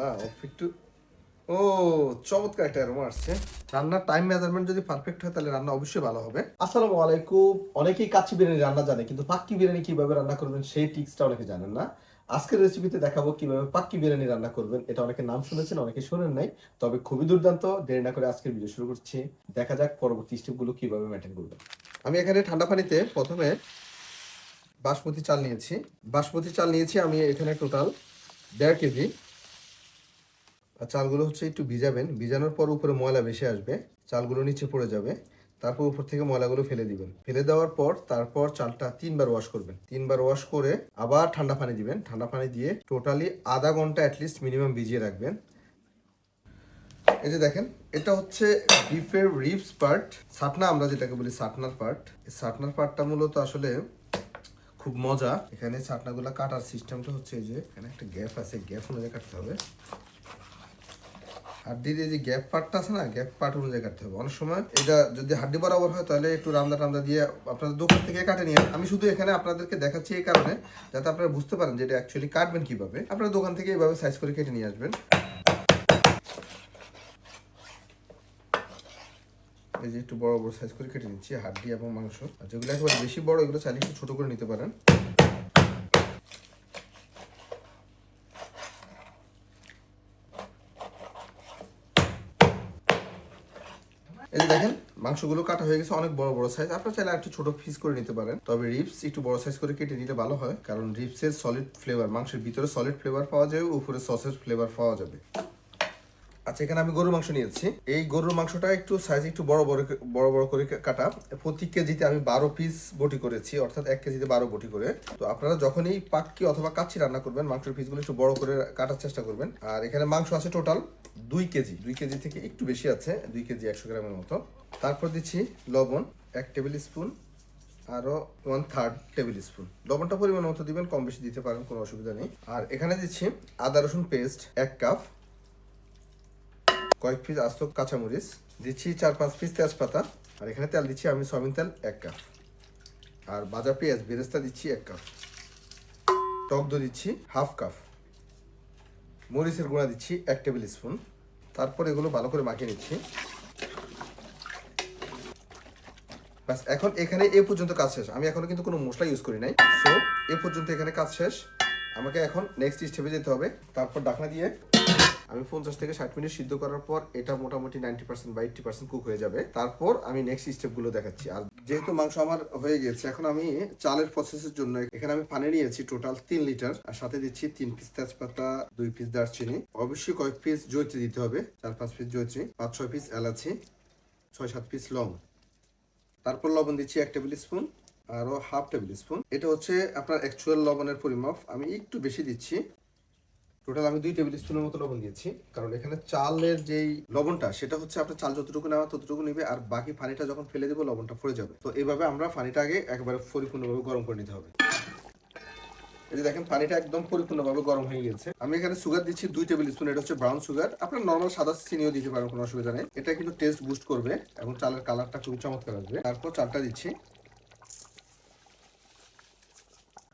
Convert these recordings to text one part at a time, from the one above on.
আল্লাহ একটু, ও, চমৎকার একটা অ্যারোমা আসছে। রান্নার টাইম মেজারমেন্ট যদি পারফেক্ট হয়, তাহলে রান্না অবশ্যই ভালো হবে। আসসালামু আলাইকুম। অনেকেই কাচ্চি বিরিয়ানি রান্না জানে, কিন্তু পাক্কি বিরিয়ানি কীভাবে রান্না করবেন সেই টিপসটা অনেকে জানেন না। আজকের রেসিপিতে দেখাবো কীভাবে পাক্কি বিরিয়ানি রান্না করবেন। এটা অনেকে নাম শুনেছেন, অনেকে শোনেন নাই, তবে খুবই দুর্দান্ত। দেরি না করে আজকের ভিডিও শুরু করছি। দেখা যাক পরবর্তী স্টেপগুলো কীভাবে মেনটেন করবেন। আমি এখানে ঠান্ডা পানিতে প্রথমে বাসমতি চাল নিয়েছি। বাসমতি চাল নিয়েছি আমি এখানে টোটাল দেড় কেজি। আর চালগুলো হচ্ছে একটু ভিজাবেন। ভিজানোর পর উপরে ময়লা বেশি আসবে। চালগুলো নিচে পড়ে যাবে। তারপর উপর থেকে ময়লাগুলো ফেলে দিবেন। ফেলে দেওয়ার পর তারপর চালটা তিনবার ওয়াশ করবেন। তিনবার ওয়াশ করে আবার ঠান্ডা পানি দিবেন। ঠান্ডা পানি দিয়ে টোটালি আধা ঘণ্টা অ্যাটলিস্ট মিনিমাম ভিজিয়ে রাখবেন। এই যে দেখেন, এটা হচ্ছে বিফের রিপস পার্ট সাটনা আমরা যেটাকে বলি সাটনার পার্ট এই সাটনার পার্টটা মূলত আসলে খুব মজা। এখানে ছাটনাগুলো কাটার সিস্টেমটা হচ্ছে যে, এখানে একটা গ্যাপ আছে। গ্যাপ অনুযায়ী কাটতে হবে। হাড্ডির যে গ্যাপ পার্টটা আছে না গ্যাপ পার্ট অনুযায়ী কাটতে হবে। অনেক সময় এটা যদি হাড্ডি বরাবর হয়, তাহলে একটু রান্দা টান্দা দিয়ে আপনাদের দোকান থেকে কাটে নিয়ে আমি শুধু এখানে আপনাদেরকে দেখাচ্ছি এই কারণে, যাতে আপনারা বুঝতে পারেন যে এটা অ্যাকচুয়ালি কাটবেন কীভাবে। আপনারা দোকান থেকে এইভাবে সাইজ করে কেটে নিয়ে আসবেন। এই যে একটু বড় বড় সাইজ করে কেটে নিচ্ছি, হাড্ডি এবং মাংস। আর যেগুলো একেবারে বেশি বড়, এগুলো চাইলে একটু ছোটো করে নিতে পারেন এই যে দেখেন মাংসগুলো কাটা হয়ে গেছে অনেক বড় বড় সাইজ আপনারা চাইলে একটু ছোট পিস করে নিতে পারেন। তবে রিপস একটু বড় সাইজ করে কেটে নিলে ভালো হয়, কারণ রিপসের সলিড ফ্লেভার মাংসের ভিতরে সলিড ফ্লেভার পাওয়া যায়, উপরে সসের ফ্লেভার পাওয়া যাবে। আচ্ছা এখানে আমি গরুর মাংস নিয়েছি। এই গরুর মাংসটা একটু সাইজ একটু বড় বড় বড় বড় করে কাটা। প্রতি কেজিতে আমি বারো পিস বটি করেছি, অর্থাৎ এক কেজিতে বারো বটি করে। তো আপনারা যখনই পাক্কি অথবা কাচ্চি রান্না করবেন, মাংসের পিসগুলো একটু বড় করে কাটার চেষ্টা করবেন। আর এখানে মাংস আছে টোটাল দুই কেজি। দুই কেজি থেকে একটু বেশি আছে, দুই কেজি একশো গ্রামের মতো। তারপর দিচ্ছি লবণ, এক টেবিল স্পুন আরও ওয়ান থার্ড টেবিল স্পুন। লবণটা পরিমাণ মতো দিবেন, কম বেশি দিতে পারেন, কোনো অসুবিধা নেই। আর এখানে দিচ্ছি আদা রসুন পেস্ট এক কাপ কয়েক পিস আস্ত কাঁচামরিচ, দিচ্ছি চার পাঁচ পিস তেজপাতা, আর এখানে তেল দিচ্ছি আমি সয়াবিন তেল, এক কাপ আর বাজা পেঁয়াজ, বেরেস্তা দিচ্ছি এক কাপ টক দই দিচ্ছি হাফ কাপ মরিচের গুঁড়া দিচ্ছি এক টেবিল স্পুন। তারপর এগুলো ভালো করে মাখিয়ে নিচ্ছি। ব্যাস, এখন এখানে এ পর্যন্ত কাজ শেষ। আমি এখনও কিন্তু কোনো মশলা ইউজ করি নাই। সো এ পর্যন্ত এখানে কাজ শেষ। আমাকে এখন নেক্সট স্টেপে যেতে হবে। তারপর ডাকনা দিয়ে আমি পঞ্চাশ থেকে ষাট মিনিট সিদ্ধ করার পর এটা মোটামুটি নাইনটি পার্সেন্ট বা এইটটি পার্সেন্ট কুক হয়ে যাবে। তারপর আমি নেক্সট স্টেপগুলো দেখাচ্ছি। আর যেহেতু মাংস আমার হয়ে গেছে, এখন আমি চালের প্রসেসের জন্য এখানে আমি পানি নিয়েছি টোটাল তিন লিটার আর সাথে দিচ্ছি তিন পিস তেজপাতা, দুই পিস দারচিনি। অবশ্যই কয়েক পিস জৈত্রী দিতে হবে। চার পাঁচ পিস জৈত্রী পাঁচ ছয় পিস এলাচি, ছয় সাত পিস লং। তারপর লবণ দিচ্ছি এক টেবিল স্পুন আরও হাফ টেবিল স্পুন। এটা হচ্ছে আপনার অ্যাকচুয়াল লবণের পরিমাপ। আমি একটু বেশি দিচ্ছি। টোটাল আমি দুই টেবিল স্পুনের মতো লবণ দিয়েছি। কারণ এখানে চালের যেই লবণটা, সেটা হচ্ছে আপনার চাল যতটুকু নেওয়া ততটুকু নেবে, আর বাকি পানিটা যখন ফেলে দেবো, লবণটা পড়ে যাবে। তো এভাবে আমরা পানিটা আগে একবারে পরিপূর্ণভাবে গরম করে নিতে হবে। এই যে দেখেন, পানিটা একদম পরিপূর্ণভাবে গরম হয়ে গেছে। আমি এখানে সুগার দিচ্ছি দুই টেবিল স্পুন এটা হচ্ছে ব্রাউন সুগার আপনার নর্মাল সাদা চিনিও দিতে পারেন, কোনো অসুবিধা নেই। এটা কিন্তু টেস্ট বুস্ট করবে এবং চালের কালারটা চমৎকার আসবে। তারপর চালটা দিচ্ছি।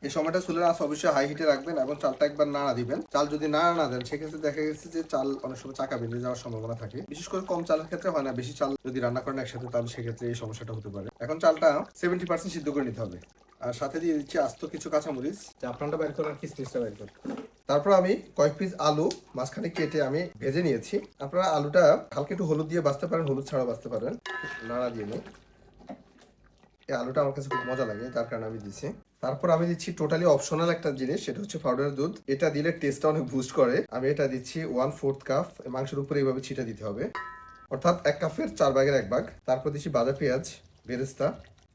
এই সময়টা চুলের আঁচ অবশ্যই হাই হিটে রাখবেন এবং চালটা একবার নাড়া দিবেন। চাল যদি নাড়া না দেন, সেক্ষেত্রে দেখা গেছে যে চাল অনেক সময় চাকা বেঁধে যাওয়ার সম্ভাবনা থাকে। বিশেষ করে কম চালের ক্ষেত্রে হয় না, বেশি চাল যদি রান্না করেন একসাথে, তাহলে সেক্ষেত্রে এই সমস্যাটা হতে পারে। এখন চালটা সেভেন্টি পার্সেন্ট সিদ্ধ করে নিতে হবে। আর সাথে দিয়ে দিচ্ছি আস্ত কিছু কাঁচামরিচ। জাফরানটা বাইর করার কিসমিসটা বাইর করেন তারপর আমি কয়েক পিস আলু মাঝখানে কেটে আমি ভেজে নিয়েছি। আপনারা আলুটা হালকা একটু হলুদ দিয়ে বাঁচতে পারেন হলুদ ছাড়া বাঁচতে পারেন। নাড়া দিয়ে নিই। এই আলুটা আমার কাছে খুব মজা লাগে তার কারণে আমি দিচ্ছি তারপর আমি দিচ্ছি টোটালি অপশনাল একটা জিনিস সেটা হচ্ছে পাউডার দুধ। এটা দিলে টেস্টটা অনেক বুস্ট করে। আমি এটা দিচ্ছি ওয়ান ফোর্থ কাপ মাংসের উপরে এইভাবে ছিটা দিতে হবে। অর্থাৎ এক কাপের চার ভাগের এক ভাগ। তারপর দিচ্ছি বাজা পেঁয়াজ বেরেস্তা।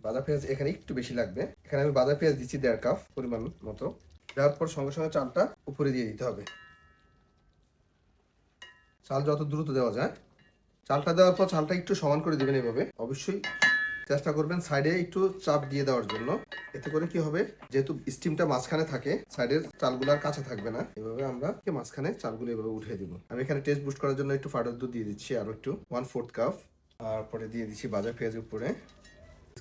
বাজা পেঁয়াজ এখানে একটু বেশি লাগবে। এখানে আমি বাজা পেঁয়াজ দিচ্ছি দেড় কাপ পরিমাণ মতো। দেওয়ার পর সঙ্গে সঙ্গে চালটা উপরে দিয়ে দিতে হবে। চাল যত দ্রুত দেওয়া যায়। চালটা দেওয়ার পর চালটা একটু সমান করে দিবেন এভাবে। অবশ্যই চেষ্টা করবেন সাইডে একটু চাপ দিয়ে দেওয়ার জন্য। এতে করে কি হবে, যেহেতু স্টিমটা মাঝখানে থাকে, সাইডের চালগুলো আর কাছে থাকবে না। এভাবে আমরা মাঝখানে চালগুলো এভাবে উঠিয়ে দিব। আমি এখানে টেস্ট বুস্ট করার জন্য একটু ফাটার দুধ দিয়ে দিচ্ছি আরও একটু। ওয়ান ফোর্থ কাপ তারপরে দিয়ে দিচ্ছি বাজার পেঁয়াজ উপরে।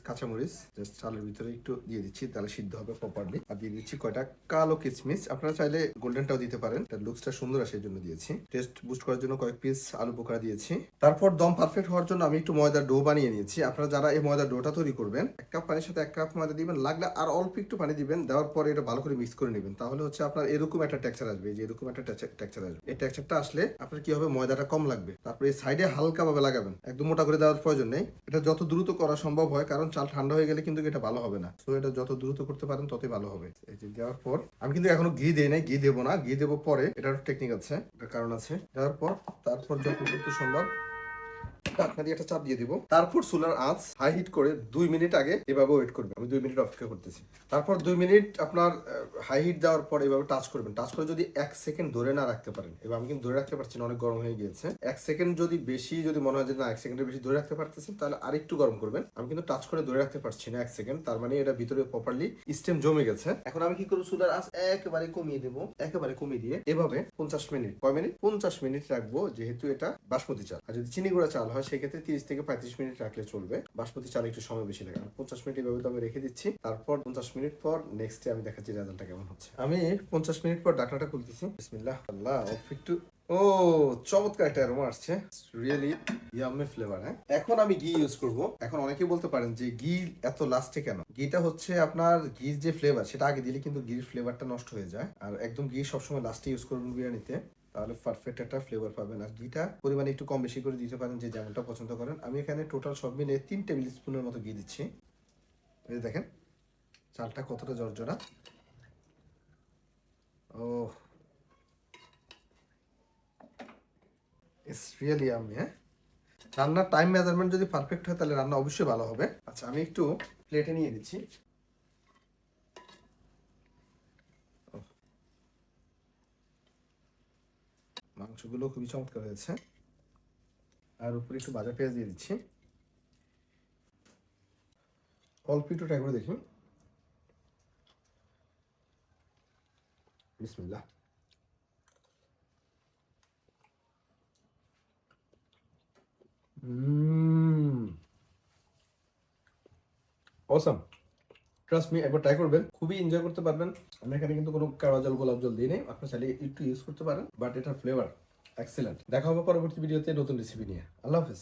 কাঁচামরিচ জাস্ট চালের ভিতরে একটু দিয়ে দিচ্ছি, তাহলে সিদ্ধ হবে প্রপারলি আর দিয়ে দিচ্ছি কয়টা কালো কিচমিচ আপনারা চাইলে গোল্ডেনটাও দিতে পারেন, তার লুকসটা সুন্দর আসে জন্য দিয়েছি। টেস্ট বুস্ট করার জন্য কয়েক পিস আলু বোখরা দিয়েছি। তারপর দম পারফেক্ট হওয়ার জন্য আমি একটু ময়দার ডো বানিয়ে নিয়েছি। আপনারা যারা এই ময়দার ডোটা তৈরি করবেন, এক কাপ পানির সাথে এক কাপ ময়দা দিবেন, লাগলে আর অল্প একটু পানি দিবেন, দেওয়ার পরে এটা ভালো করে মিক্স করে নেবেন। তাহলে হচ্ছে আপনার এরকম একটা টেক্সচার আসবে যে এরকম একটা টেক্সচার আসবে। এই টেক্সচারটা আসলে আপনার কি হবে, ময়দাটা কম লাগবে। তারপরে সাইডে হালকা ভাবে লাগাবেন। একদম মোটা করে দেওয়ার প্রয়োজন নেই। এটা যত দ্রুত করা সম্ভব হয়, কারণ চাল ঠান্ডা হয়ে গেলে কিন্তু এটা ভালো হবে না। তো এটা যত দ্রুত করতে পারেন ততই ভালো হবে। এই যে দেওয়ার পর আমি কিন্তু এখনও ঘি দেই নাই, ঘি দেবো না। ঘি দেবো পরে। এটার টেকনিক আছে, এটার কারণ আছে। দেওয়ার পর, তারপর যত দ্রুত সম্ভব ঢাকনা দিয়ে একটা চাপ দিয়ে দিব। তারপর সোলার আঁচ হাই হিট করে দুই মিনিট আগে এভাবে ওয়েট করবে আমি দুই মিনিট অপেক্ষা করতেছি। তারপর দুই মিনিট আপনার হাই হিট দেওয়ার পর এভাবে টাচ করবেন। টাচ করে যদি এক সেকেন্ড ধরে না রাখতে পারেন, এবার আমি কিন্তু ধরে রাখতে পারছি অনেক গরম হয়ে গিয়েছে। এক সেকেন্ড যদি বেশি যদি মনে হয় যে না, এক সেকেন্ডের বেশি ধরে রাখতে পারতেছেন, তাহলে আরেকটু গরম করবেন। আমি কিন্তু টাচ করে ধরে রাখতে পারছি না এক সেকেন্ড তার মানে এটা ভিতরে প্রপারলি স্টেম জমে গেছে। এখন আমি কি করব? সোলার আঁচ একেবারে কমিয়ে দেবো, একেবারে কমিয়ে দিয়ে এভাবে পঞ্চাশ মিনিট, কয় মিনিট? পঞ্চাশ মিনিট রাখব, যেহেতু এটা বাসমতি চাল। আর যদি চিনি গুঁড়া চাল হয়, সেক্ষেত্রে তিরিশ থেকে পঁয়ত্রিশ মিনিট রাখলে চলবে। বাসমতি চাল একটু সময় বেশি লাগে। পঞ্চাশ মিনিট এভাবে তো আমি রেখে দিচ্ছি। তারপর পঞ্চাশ মিনিট পর নেক্সট আমি দেখাচ্ছি রেজাল্টটা কেমন হচ্ছে। আমি পঞ্চাশ মিনিট পর ডাকনাটা খুলতেছি। বিসমিল্লাহ, আল্লাহ, একটু, ও, চমৎকার একটা অ্যারোমা আসছে। রিয়েলি ইয়াম্মি ফ্লেভার হ্যাঁ? এখন আমি ঘি ইউজ করব। এখন অনেকেই বলতে পারেন যে ঘি এত লাস্টে কেন? ঘিটা হচ্ছে আপনার ঘির যে ফ্লেভার সেটা আগে দিলে কিন্তু ঘির ফ্লেভারটা নষ্ট হয়ে যায়। আর একদম ঘি সবসময় লাস্টে ইউজ করবেন বিরিয়ানিতে। তাহলে পারফেক্ট একটা ফ্লেভার পাবেন। আর ঘিটা পরিমাণে একটু কম বেশি করে দিতে পারেন যে যেমনটা পছন্দ করেন। আমি এখানে টোটাল সব মিলে তিন টেবিল স্পুনের মতো ঘি দিচ্ছি। এই দেখেন, চালটা কতটা জর্জরা। ও ইটস রিয়েলি আমি হ্যাঁ? রান্নার টাইম মেজারমেন্ট যদি পারফেক্ট হয়, তাহলে রান্না অবশ্যই ভালো হবে। আচ্ছা আমি একটু প্লেটে নিয়ে নিচ্ছি মাংসগুলো খুবই চমৎকার হয়েছে। আর উপরে একটু বাজার পেঁয়াজ দিয়ে দিচ্ছি। অল্প একটু ট্রাই করে দেখি। বিসমিল্লাহ। অসম ট্রাস্ট মি একবার ট্রাই করবেন। খুবই এনজয় করতে পারবেন। আমি এখানে কিন্তু কোনো কাওয়া জল, গোলাপ জল দিই নেই। আপনি চাইলে একটু ইউজ করতে পারেন বাট এটার ফ্লেভার এক্সেলেন্ট দেখা হবে পরবর্তী ভিডিওতে নতুন রেসিপি নিয়ে। আল্লাহ হাফেজ।